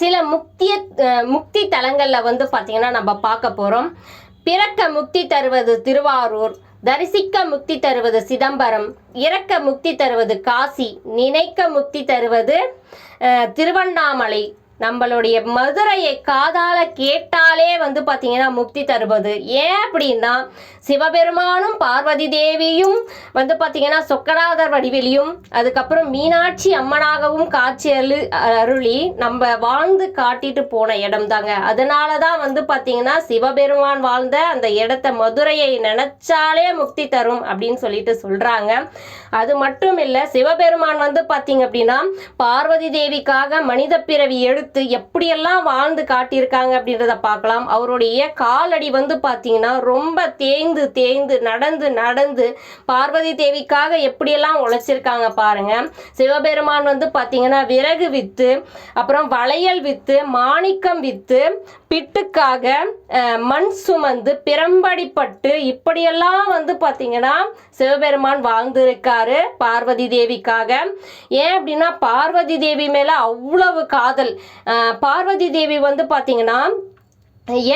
சில முக்திய முக்தி தலங்களில் வந்து பார்த்தீங்கன்னா நம்ம பார்க்க போகிறோம் பிறக்க முக்தி தருவது திருவாரூர் தரிசிக்க முக்தி தருவது சிதம்பரம் இறக்க முக்தி தருவது காசி நினைக்க முக்தி தருவது திருவண்ணாமலை நம்மளுடைய மதுரையை காதால கேட்டாலே வந்து பார்த்தீங்கன்னா முக்தி தருவது. ஏன் அப்படின்னா சிவபெருமானும் பார்வதி தேவியும் வந்து பார்த்தீங்கன்னா சொக்கநாதர் வடிவிலையும் அதுக்கப்புறம் மீனாட்சி அம்மனாகவும் காட்சி அரு அருளி நம்ம வாழ்ந்து காட்டிட்டு போன இடம் தாங்க அதனால தான் வந்து பார்த்தீங்கன்னா சிவபெருமான் வாழ்ந்த அந்த இடத்த மதுரையை நினைச்சாலே முக்தி தரும் அப்படின்னு சொல்லிட்டு சொல்றாங்க. அது மட்டும் இல்லை சிவபெருமான் வந்து பார்த்தீங்க அப்படின்னா பார்வதி தேவிக்காக மனித பிறவி எடுத்து எப்படியெல்லாம் வாழ்ந்து காட்டியிருக்காங்க அப்படின்றத பார்க்கலாம். அவருடைய காலடி வந்து பார்த்தீங்கன்னா ரொம்ப தேய்ந்து தேய்ந்து நடந்து நடந்து பார்வதி தேவிக்காக எப்படியெல்லாம் உழைச்சிருக்காங்க பாருங்க. சிவபெருமான் வந்து பார்த்தீங்கன்னா விறகு வித்து அப்புறம் வளையல் வித்து மாணிக்கம் வித்து பிட்டுக்காக மண் சுமந்து பிரம்படிப்பட்டு இப்படியெல்லாம் வந்து பார்த்தீங்கன்னா சிவபெருமான் வாழ்ந்திருக்காரு பார்வதி தேவிக்காக. ஏன் அப்படின்னா பார்வதி தேவி மேலே அவ்வளவு காதல். பார்வதி தேவி வந்து பார்த்தீங்கன்னா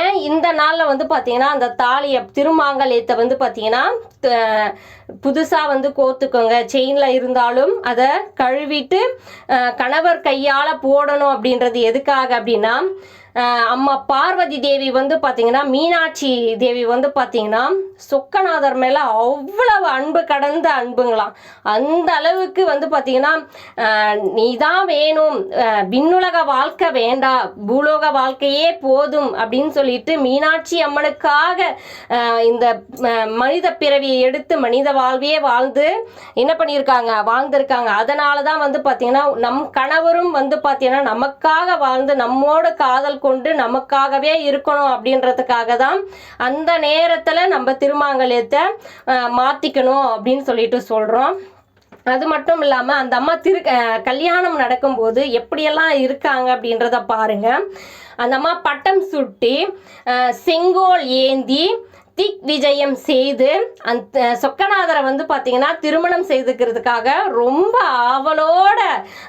ஏன் இந்த நாளில் வந்து பார்த்தீங்கன்னா அந்த தாலியை திருமாங்கல்யத்தை வந்து பார்த்தீங்கன்னா புதுசாக வந்து கோத்துக்கோங்க. செயினில் இருந்தாலும் அதை கழுவிட்டு கணவர் கையால் போடணும் அப்படின்றது எதுக்காக அப்படின்னா அம்மா பார்வதி தேவி வந்து பார்த்தீங்கன்னா மீனாட்சி தேவி வந்து பார்த்தீங்கன்னா சொக்கநாதர் மேலே அவ்வளவு அன்பு கடந்த அன்புங்களாம். அந்த அளவுக்கு வந்து பார்த்தீங்கன்னா நீ நீதான் வேணும் விண்ணுலக வாழ்க்கை வேண்டாம் பூலோக வாழ்க்கையே போதும் அப்படின்னு சொல்லிட்டு மீனாட்சி அம்மனுக்காக இந்த மனித பிறவியை எடுத்து மனித வாழ்வையே வாழ்ந்து என்ன பண்ணியிருக்காங்க? வாழ்ந்திருக்காங்க. அதனால தான் வந்து பார்த்தீங்கன்னா நம் கணவரும் வந்து பார்த்தீங்கன்னா நமக்காக வாழ்ந்து நம்மோட காதல் கொண்டு நமக்காகவே இருக்கணும் அப்படின்றதுக்காக தான் அந்த நேரத்தில் நம்ம திருமாங்கல்யத்தை மாற்றிக்கணும் அப்படின்னு சொல்லிட்டு சொல்கிறோம் அது மட்டும் இல்லாமல் அந்த அம்மா திரு கல்யாணம் நடக்கும்போது எப்படியெல்லாம் இருக்காங்க அப்படின்றத பாருங்கள் அந்த அம்மா பட்டம் சுட்டி செங்கோல் ஏந்தி திக் விஜயம் செய்து அந்த சொக்கநாதரை வந்து பார்த்தீங்கன்னா திருமணம் செய்துக்கிறதுக்காக ரொம்ப ஆவலோட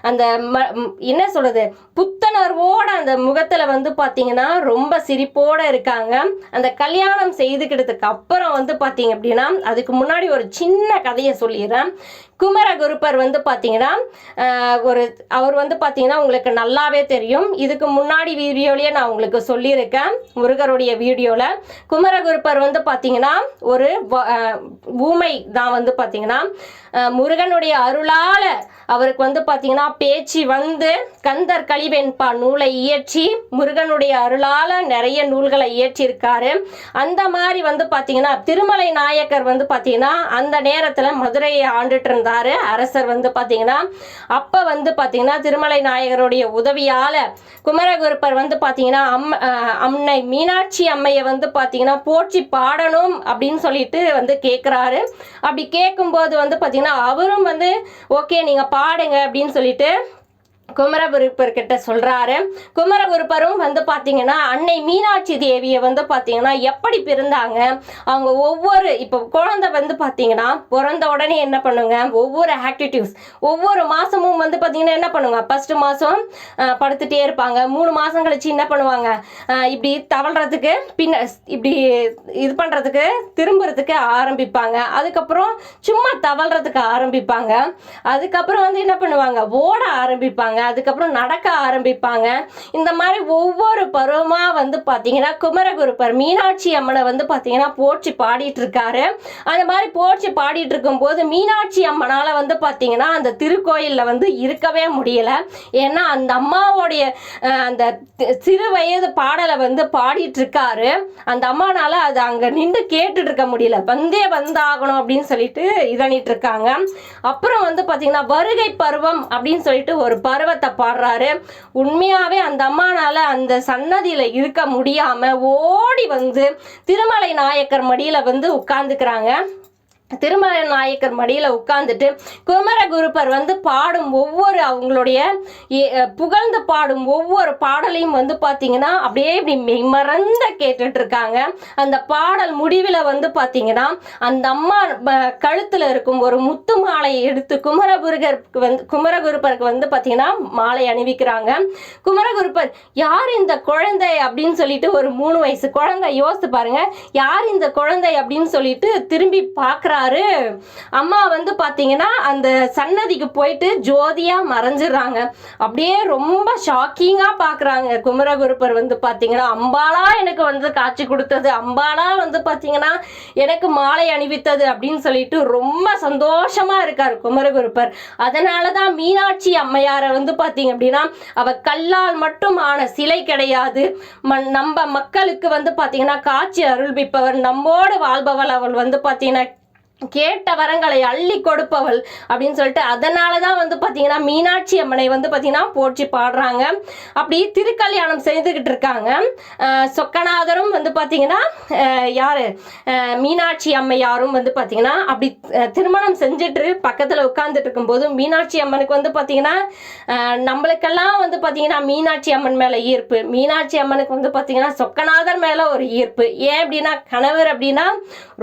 அந்த ம- என்ன சொல்றது புத்துணர்வோட அந்த முகத்தில் வந்து பார்த்தீங்கன்னா ரொம்ப சிரிப்போட இருக்காங்க. அந்த கல்யாணம் செய்துக்கிட்டதுக்கு அப்புறம் வந்து பார்த்தீங்க அப்படின்னா அதுக்கு முன்னாடி ஒரு சின்ன கதையை சொல்லிடுறேன். குமரகுருப்பர் வந்து பார்த்தீங்கன்னா ஒரு அவர் வந்து பார்த்தீங்கன்னா உங்களுக்கு நல்லாவே தெரியும். இதுக்கு முன்னாடி வீடியோலேயே நான் உங்களுக்கு சொல்லியிருக்கேன். முருகருடைய வீடியோவில் குமரகுருப்பர் வந்து பார்த்தீங்கன்னா ஒரு வ- ஊமை தான் வந்து பார்த்தீங்கன்னா முருகனுடைய அருளால் அவருக்கு வந்து பார்த்தீங்கன்னா பேச்சு வந்து கந்தர் கழிவெண்பா நூலை இயற்றி முருகனுடைய அருளால் நிறைய நூல்களை இயற்றியிருக்காரு அந்த மாதிரி வந்து பார்த்தீங்கன்னா திருமலை நாயக்கர் வந்து பார்த்தீங்கன்னா அந்த நேரத்தில் மதுரையை ஆண்டுட்டு வந்தார் அரசர் வந்து பார்த்தீங்கன்னா அப்போ வந்து பார்த்தீங்கன்னா திருமலை நாயகருடைய உதவியால் குமரகுருப்பர் வந்து பார்த்தீங்கன்னா அம் அஹ் அம்னை மீனாட்சி அம்மையை வந்து பார்த்தீங்கன்னா போற்றி பாடணும் அப்படின்னு சொல்லிட்டு வந்து கேட்குறாரு அப்படி கேட்கும்போது வந்து பார்த்தீங்கன்னா அவரும் வந்து ஓகே நீங்கள் பாடுங்க அப்படின்னு சொல்லிட்டு குமரகுருப்பர்கிட்ட சொல்கிறாரு சொல்றாரு. குமரகுருப்பரும் வந்து பார்த்தீங்கன்னா அன்னை மீனாட்சி தேவியை வந்து பார்த்தீங்கன்னா எப்படி பிறந்தாங்க? அவங்க ஒவ்வொரு இப்போ குழந்தை வந்து பார்த்தீங்கன்னா பிறந்த உடனே என்ன பண்ணுங்க? ஒவ்வொரு ஆக்டிவிட்டிஸ் ஒவ்வொரு மாதமும் வந்து பார்த்தீங்கன்னா என்ன பண்ணுவாங்க ஃபஸ்ட்டு மாதம் படுத்துகிட்டே இருப்பாங்க. மூணு மாதம் கழிச்சு என்ன பண்ணுவாங்க? இப்படி தவழ்கிறதுக்கு பின்ன இப்படி இது பண்ணுறதுக்கு திரும்புறதுக்கு ஆரம்பிப்பாங்க. அதுக்கப்புறம் சும்மா தவழ்கிறதுக்கு ஆரம்பிப்பாங்க. அதுக்கப்புறம் வந்து என்ன பண்ணுவாங்க? ஓட ஆரம்பிப்பாங்க. அதுக்கப்புறம் நடக்க ஆரம்பிப்பாங்க. இந்த மாதிரி ஒவ்வொரு பருவமாக வந்து பார்த்தீங்கன்னா குமரகுருப்பர் மீனாட்சி அம்மனை வந்து பார்த்தீங்கன்னா போற்றி பாடிட்டு இருக்காரு அந்த மாதிரி போற்றி பாடிட்டு இருக்கும்போது மீனாட்சி அம்மனால் வந்து பார்த்தீங்கன்னா அந்த திருக்கோயிலில் வந்து இருக்கவே முடியல. ஏன்னா அந்த அம்மாவோடைய அந்த சிறு வயது பாடலை வந்து பாடிட்டு இருக்காரு அந்த அம்மானால அது அங்கே நின்று கேட்டுட்டு இருக்க முடியல. வந்தே வந்தாகணும் அப்படின்னு சொல்லிட்டு இதனிட்டு இருக்காங்க அப்புறம் வந்து பார்த்தீங்கன்னா வருகை பருவம் அப்படின்னு சொல்லிட்டு ஒரு பருவத்தை பாடுறாரு. உண்மையாவே அந்த அம்மானால அந்த சன்னதியில இருக்க முடியாம ஓடி வந்து திருமலை நாயக்கர் மடியில வந்து உட்காந்துக்கிறாங்க திருமல நாயக்கர் மடியில் உட்கார்ந்துட்டு குமரகுருப்பர் வந்து பாடும் ஒவ்வொரு அவங்களுடைய புகழ்ந்து பாடும் ஒவ்வொரு பாடலையும் வந்து பார்த்தீங்கன்னா அப்படியே இப்படி மெய்மறந்த கேட்டுட்டு இருக்காங்க அந்த பாடல் முடிவில் வந்து பார்த்தீங்கன்னா அந்த அம்மா கழுத்தில் இருக்கும் ஒரு முத்து மாலையை எடுத்து குமரகுருகருக்கு வந்து குமரகுருப்பருக்கு வந்து பார்த்தீங்கன்னா மாலை அணிவிக்கிறாங்க. குமரகுருப்பர் யார் இந்த குழந்தை? அப்படின்னு சொல்லிட்டு ஒரு மூணு வயசு குழந்தை யோசித்து பாருங்க. யார் இந்த குழந்தை? அப்படின்னு சொல்லிட்டு திரும்பி பார்க்குறாரு அம்மா வந்து பார்த்தீங்கன்னா அந்த சன்னதிக்கு போயிட்டு ஜோதியா மறைஞ்சிடுறாங்க. அப்படியே ரொம்ப ஷாக்கிங்காக பார்க்குறாங்க குமரகுருப்பர் வந்து பார்த்தீங்கன்னா அம்பாலா எனக்கு வந்து காட்சி கொடுத்தது. அம்பாலா வந்து பார்த்தீங்கன்னா எனக்கு மாலை அணிவித்தது. அப்படின்னு சொல்லிட்டு ரொம்ப சந்தோஷமா இருக்கார் குமரகுருப்பர் அதனால தான் மீனாட்சி அம்மையாரை வந்து பார்த்தீங்க அப்படின்னா அவ கல்லால் மட்டும் ஆன சிலை கிடையாது. ம- நம்ம மக்களுக்கு வந்து பார்த்தீங்கன்னா காட்சி அருள்பிப்பவர் நம்மோடு வாழ்பவள் அவள் வந்து பார்த்தீங்கன்னா கேட்ட வரங்களை அள்ளி கொடுப்பவள் அப்படின்னு சொல்லிட்டு அதனால தான் வந்து பார்த்தீங்கன்னா மீனாட்சி அம்மனை வந்து பார்த்தீங்கன்னா போற்றி பாடுறாங்க. அப்படி திருக்கல்யாணம் செய்துக்கிட்டு இருக்காங்க. சொக்கநாதரும் வந்து பார்த்தீங்கன்னா யார்? மீனாட்சி அம்மையாரும் வந்து பார்த்தீங்கன்னா அப்படி திருமணம் செஞ்சுட்டு பக்கத்தில் உட்காந்துட்டு இருக்கும்போது மீனாட்சி அம்மனுக்கு வந்து பார்த்தீங்கன்னா நம்மளுக்கெல்லாம் வந்து பார்த்தீங்கன்னா மீனாட்சி அம்மன் மேலே ஈர்ப்பு. மீனாட்சி அம்மனுக்கு வந்து பார்த்தீங்கன்னா சொக்கநாதர் மேலே ஒரு ஈர்ப்பு. ஏன் அப்படின்னா கணவர் அப்படின்னா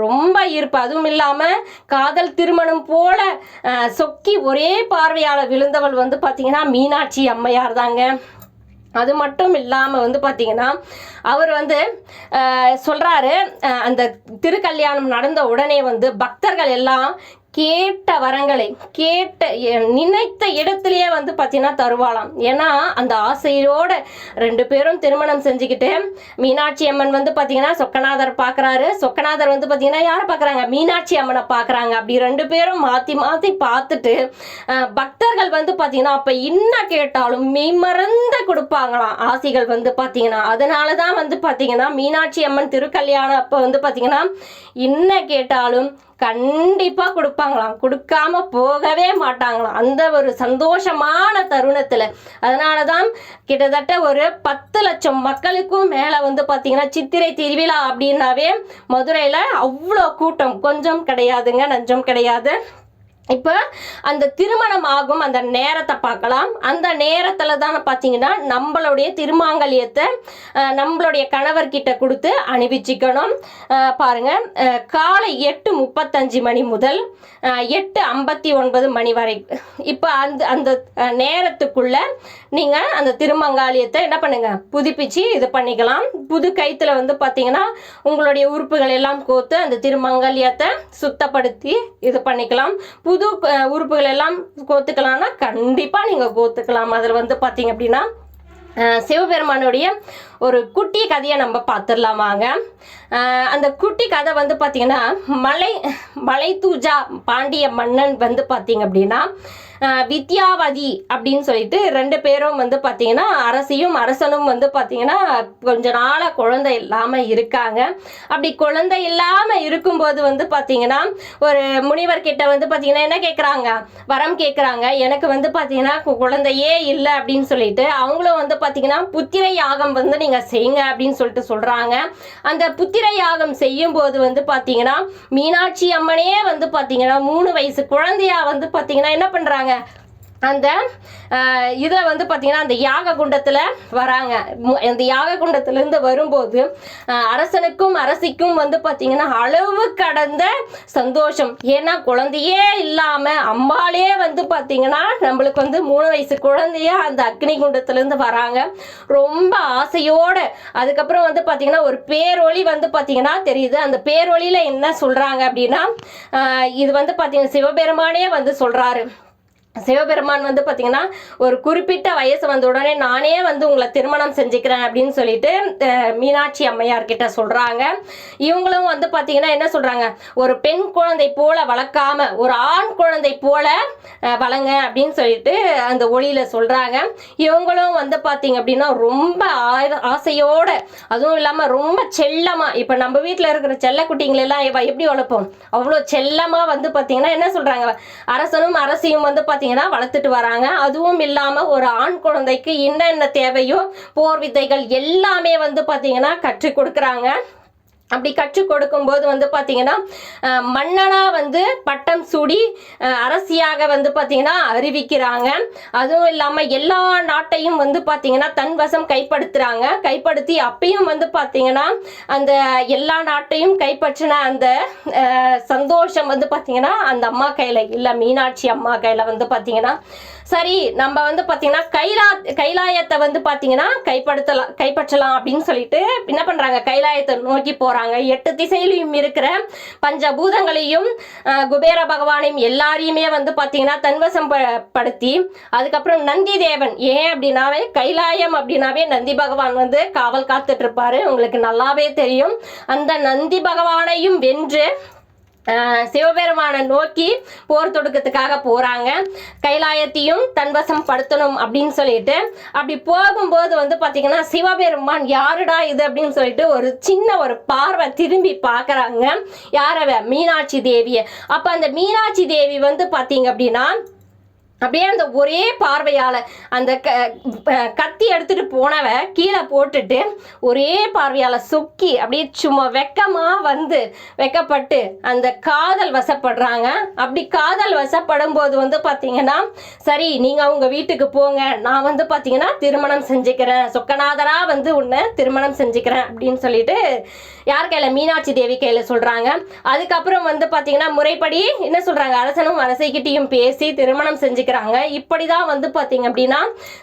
ரொம்ப ஈர்ப்பு. அதுவும் இல்லாமல் காதல் திருமணம் போல அஹ், சொக்கி ஒரே பார்வையால் விழுந்தவள் வந்து பார்த்தீங்கன்னா மீனாட்சி அம்மையார் தாங்க. அது மட்டும் இல்லாமல் வந்து பார்த்தீங்கன்னா அவர் வந்து சொல்கிறாரு சொல்றாரு அஹ், அந்த திருக்கல்யாணம் நடந்த உடனே வந்து பக்தர்கள் எல்லாம் கேட்ட வரங்களை கேட்ட எ- நினைத்த இடத்துலயே வந்து பார்த்தீங்கன்னா தருவாளாம். ஏன்னா அந்த ஆசையோட ரெண்டு பேரும் திருமணம் செஞ்சுக்கிட்டு மீனாட்சி அம்மன் வந்து பார்த்தீங்கன்னா சொக்கநாதர் பார்க்குறாரு சொக்கநாதர் வந்து பார்த்தீங்கன்னா யாரை பார்க்குறாங்க மீனாட்சி அம்மனை பார்க்குறாங்க அப்படி ரெண்டு பேரும் மாற்றி மாற்றி பார்த்துட்டு பக்தர்கள் வந்து பார்த்தீங்கன்னா அப்போ என்ன கேட்டாலும் மெய்மறந்து கொடுப்பாங்களாம் ஆசைகள் வந்து பார்த்தீங்கன்னா அதனால தான் வந்து பார்த்தீங்கன்னா மீனாட்சி அம்மன் திருக்கல்யாணம் அப்போ வந்து பார்த்தீங்கன்னா என்ன கேட்டாலும் கண்டிப்பாக கொடுப்பாங்களாம். கொடுக்காம போகவே மாட்டாங்களாம். அந்த ஒரு சந்தோஷமான தருணத்தில். அதனால தான் கிட்டத்தட்ட ஒரு பத்து லட்சம் மக்களுக்கும் மேலே வந்து பார்த்திங்கன்னா சித்திரை திருவிழா அப்படின்னாவே மதுரையில் அவ்வளோ கூட்டம். கொஞ்சம் கிடையாதுங்க நஞ்சம் கிடையாது. இப்போ அந்த திருமணம் ஆகும் அந்த நேரத்தை பார்க்கலாம். அந்த நேரத்தில் தான் பார்த்தீங்கன்னா நம்மளுடைய திருமாங்கல்யத்தை நம்மளுடைய கணவர்கிட்ட கொடுத்து அணிவிச்சிக்கணும். பாருங்க காலை எட்டு முப்பத்தஞ்சு மணி முதல் எட்டு ஐம்பத்தி ஒன்பது மணி வரை. இப்போ அந்த அந்த நேரத்துக்குள்ளே நேரத்துக்குள்ள நீங்கள் அந்த திருமங்காலியத்தை என்ன பண்ணுங்க? புதுப்பிச்சு இது பண்ணிக்கலாம். புது கைத்தில் வந்து பார்த்தீங்கன்னா உங்களுடைய உறுப்புகள் எல்லாம் கோத்து அந்த திருமங்கல்யத்தை சுத்தப்படுத்தி இது பண்ணிக்கலாம். புது உறுப்புகள் எல்லாம் கோத்துக்கலாம்னா கண்டிப்பாக நீங்கள் கோத்துக்கலாம். அதில் வந்து பார்த்தீங்க அப்படின்னா சிவபெருமானுடைய ஒரு குட்டி கதையை நம்ம பார்த்துடலாமாங்க. அந்த குட்டி கதை வந்து பார்த்தீங்கன்னா மலை மலை தூஜா பாண்டிய மன்னன் வந்து பார்த்தீங்க அப்படின்னா வித்யாவதி அப்படின்னு சொல்லிட்டு ரெண்டு பேரும் வந்து பார்த்தீங்கன்னா அரசியும் அரசனும் வந்து பார்த்தீங்கன்னா கொஞ்ச நாளாக குழந்தை இல்லாமல் இருக்காங்க. அப்படி குழந்தை இல்லாமல் இருக்கும்போது வந்து பார்த்தீங்கன்னா ஒரு முனிவர் கிட்ட வந்து பார்த்தீங்கன்னா என்ன கேட்குறாங்க வரம் கேட்குறாங்க எனக்கு வந்து பார்த்தீங்கன்னா கு- குழந்தையே இல்லை அப்படின்னு சொல்லிட்டு அவங்களும் வந்து பார்த்தீங்கன்னா புத்திரை யாகம் வந்து நீங்கள் செய்யுங்க அப்படின்னு சொல்லிட்டு சொல்கிறாங்க அந்த புத்திர யாகம் செய்யும் போது வந்து பார்த்தீங்கன்னா மீனாட்சி அம்மனே வந்து பார்த்தீங்கன்னா மூணு வயசு குழந்தையா வந்து பார்த்தீங்கன்னா என்ன பண்ணுறாங்க அந்த இதில் வந்து பார்த்தீங்கன்னா அந்த யாக குண்டத்தில் வராங்க. அந்த யாக குண்டத்திலேருந்து வரும்போது அரசனுக்கும் அரசிக்கும் வந்து பார்த்தீங்கன்னா அளவு கடந்த சந்தோஷம். ஏன்னா குழந்தையே இல்லாமல் அம்மாலே வந்து பார்த்தீங்கன்னா நம்மளுக்கு வந்து மூணு வயசு குழந்தைய அந்த அக்னி குண்டத்திலேருந்து வராங்க. ரொம்ப ஆசையோடு. அதுக்கப்புறம் வந்து பார்த்தீங்கன்னா ஒரு பேரொளி வந்து பார்த்தீங்கன்னா தெரியுது. அந்த பேரொளியில் என்ன சொல்கிறாங்க அப்படின்னா இது வந்து பார்த்தீங்கன்னா சிவபெருமானே வந்து சொல்கிறாரு சிவபெருமான் வந்து பார்த்தீங்கன்னா ஒரு குறிப்பிட்ட வயசு வந்த உடனே நானே வந்து உங்களை திருமணம் செஞ்சுக்கிறேன் அப்படின்னு சொல்லிட்டு மீனாட்சி அம்மையார் கிட்ட சொல்கிறாங்க இவங்களும் வந்து பார்த்தீங்கன்னா என்ன சொல்கிறாங்க ஒரு பெண் குழந்தை போல வளர்க்காம ஒரு ஆண் குழந்தை போல வளங்க அப்படின்னு சொல்லிட்டு அந்த ஒளியில் சொல்கிறாங்க இவங்களும் வந்து பார்த்தீங்க அப்படின்னா ரொம்ப ஆ- ஆசையோட அதுவும் இல்லாமல் ரொம்ப செல்லமாக இப்போ நம்ம வீட்டில் இருக்கிற செல்ல குட்டிங்களெல்லாம் எப்படி வளர்ப்போம்? அவ்வளோ செல்லமாக வந்து பார்த்தீங்கன்னா என்ன சொல்கிறாங்க அரசனும் அரசியும் வந்து பார்த்தீங்கன்னா வளர்த்துட்டு வராங்க. அதுவும் இல்லாமல் ஒரு ஆண் குழந்தைக்கு என்னென்ன தேவையோ போர் வித்தைகள் எல்லாமே வந்து பார்த்தீங்கன்னா கற்றுக் கொடுக்குறாங்க. அப்படி கற்றுக் கொடுக்கும்போது வந்து பார்த்தீங்கன்னா மன்னனாக வந்து பட்டம் சூடி அரசியாக வந்து பார்த்தீங்கன்னா அறிவிக்கிறாங்க. அதுவும் இல்லாமல் எல்லா நாட்டையும் வந்து பார்த்தீங்கன்னா தன் வசம் கைப்படுத்தி அப்பயும் வந்து பார்த்தீங்கன்னா அந்த எல்லா நாட்டையும் கைப்பற்றின அந்த சந்தோஷம் வந்து பார்த்தீங்கன்னா அந்த அம்மா கையில் இல்லை மீனாட்சி அம்மா கையில் வந்து பார்த்தீங்கன்னா சரி நம்ம வந்து பார்த்தீங்கன்னா கைலா கைலாயத்தை வந்து பார்த்தீங்கன்னா கைப்படுத்தலாம் கைப்பற்றலாம் அப்படின்னு சொல்லிட்டு என்ன பண்ணுறாங்க கைலாயத்தை நோக்கி போகிறாங்க எட்டு திசையிலையும் இருக்கிற பஞ்சபூதங்களையும் குபேர பகவானையும் எல்லாரையுமே வந்து பார்த்தீங்கன்னா தன்வசம் ப- படுத்தி அதுக்கப்புறம் நந்தி தேவன். ஏன் அப்படின்னாவே கைலாயம் அப்படின்னாவே நந்தி பகவான் வந்து காவல் காத்துட்டு இருப்பாரு. உங்களுக்கு நல்லாவே தெரியும். அந்த நந்தி பகவானையும் வென்று சிவபெருமானை நோக்கி போர் தொடுக்கிறதுக்காக போகிறாங்க கைலாயத்தையும் தன்வசம் படுத்தணும் அப்படின்னு சொல்லிட்டு அப்படி போகும்போது வந்து பார்த்தீங்கன்னா சிவபெருமான் யாருடா இது அப்படின்னு சொல்லிட்டு ஒரு சின்ன ஒரு பார்வை திரும்பி பார்க்குறாங்க யாரவ மீனாட்சி தேவியை. அப்போ அந்த மீனாட்சி தேவி வந்து பார்த்தீங்க அப்படின்னா அப்படியே அந்த ஒரே பார்வையால் அந்த க கத்தி எடுத்துட்டு போனவன் கீழே போட்டுட்டு ஒரே பார்வையால் சொக்கி அப்படியே சும்மா வெக்கமாக வந்து வெக்கப்பட்டு அந்த காதல் வசப்படுறாங்க. அப்படி காதல் வசப்படும் போது வந்து பார்த்தீங்கன்னா சரி நீங்கள் அவங்க வீட்டுக்கு போங்க. நான் வந்து பார்த்தீங்கன்னா திருமணம் செஞ்சுக்கிறேன். சொக்கநாதராக வந்து உன்னை திருமணம் செஞ்சுக்கிறேன் அப்படின்னு சொல்லிட்டு யார் கையில்? மீனாட்சி தேவி கையில் சொல்கிறாங்க அதுக்கப்புறம் வந்து பார்த்தீங்கன்னா முறைப்படி என்ன சொல்கிறாங்க அரசனும் அரசைக்கிட்டையும் பேசி திருமணம் செஞ்சுக்கிறாங்க இப்படிதான் வந்து பாத்தீங்க அப்படின்னா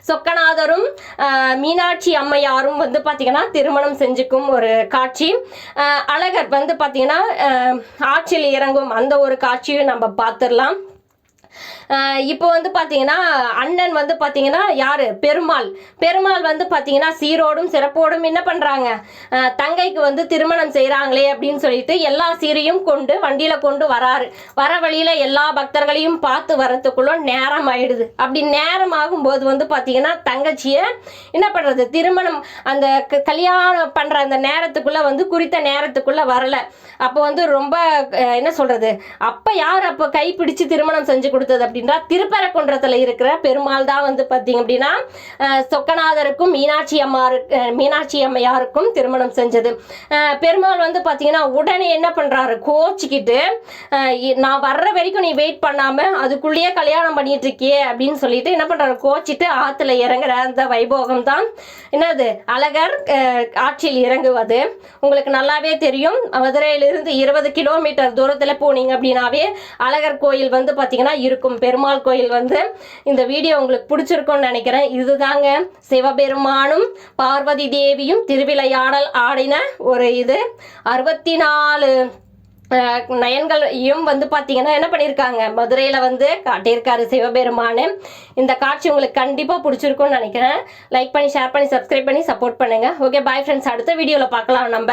சொக்கநாதரும் ஆஹ், மீனாட்சி அம்மையாரும் வந்து பாத்தீங்கன்னா திருமணம் செஞ்சுக்கும் ஒரு காட்சி. அழகர் வந்து பாத்தீங்கன்னா ஆட்சியில் இறங்கும் அந்த ஒரு காட்சியும் நம்ம பார்த்துடலாம். இப்போ வந்து பார்த்தீங்கன்னா அண்ணன் வந்து பார்த்தீங்கன்னா யார்? பெருமாள். பெருமாள் வந்து பார்த்தீங்கன்னா சீரோடும் சிறப்போடும் என்ன பண்ணுறாங்க தங்கைக்கு வந்து திருமணம் செய்கிறாங்களே அப்படின்னு சொல்லிட்டு எல்லா சீரையும் கொண்டு வண்டியில் கொண்டு வராரு. வர வழியில் எல்லா பக்தர்களையும் பார்த்து வரத்துக்குள்ள நேரம் ஆயிடுது. அப்படி நேரம் ஆகும்போது வந்து பார்த்தீங்கன்னா தங்கச்சியை என்ன பண்ணுறது திருமணம் அந்த க- கல்யாணம் பண்ணுற அந்த நேரத்துக்குள்ளே வந்து குறித்த நேரத்துக்குள்ளே வரல. அப்போ வந்து ரொம்ப என்ன சொல்கிறது அப்போ யார் அப்போ கைப்பிடிச்சு திருமணம் செஞ்சு கொடுத்தது அப்படி அப்படின்னா திருப்பரங்குன்றத்தில் இருக்கிற பெருமாள் தான் வந்து பார்த்தீங்க அப்படின்னா சொக்கநாதருக்கும் மீனாட்சி அம்மாரு மீனாட்சி அம்மையாருக்கும் திருமணம் செஞ்சது. பெருமாள் வந்து பார்த்தீங்கன்னா உடனே என்ன பண்ணுறாரு கோச்சிக்கிட்டு நான் வர்ற வரைக்கும் நீ வெயிட் பண்ணாமல் அதுக்குள்ளேயே கல்யாணம் பண்ணிட்டு இருக்கியே அப்படின்னு சொல்லிட்டு என்ன பண்ணுறாரு கோச்சிட்டு ஆற்றுல இறங்குற அந்த வைபோகம் தான் என்னது? அழகர் ஆட்சியில் இறங்குவது. உங்களுக்கு நல்லாவே தெரியும். மதுரையிலிருந்து இருபது கிலோமீட்டர் தூரத்தில் போனீங்க அப்படின்னாவே அழகர் கோயில் வந்து பார்த்தீங்கன்னா இருக்கும். பெருமாள் கோயில் வந்து இந்த வீடியோ உங்களுக்கு பிடிச்சிருக்கும்னு நினைக்கிறேன். இதுதாங்க சிவபெருமானும் பார்வதி தேவியும் திருவிளையாடல் ஆடின ஒரு இது. அறுபத்தி நாலு நயன்களையும் வந்து பார்த்தீங்கன்னா என்ன பண்ணியிருக்காங்க மதுரையில் வந்து காட்டியிருக்காரு சிவபெருமானு. இந்த காட்சி உங்களுக்கு கண்டிப்பாக பிடிச்சிருக்கும்னு நினைக்கிறேன். லைக் பண்ணி ஷேர் பண்ணி சப்ஸ்கிரைப் பண்ணி சப்போர்ட் பண்ணுங்கள் ஓகே பாய் ஃப்ரெண்ட்ஸ் அடுத்த வீடியோவில் பார்க்கலாம் நம்ம.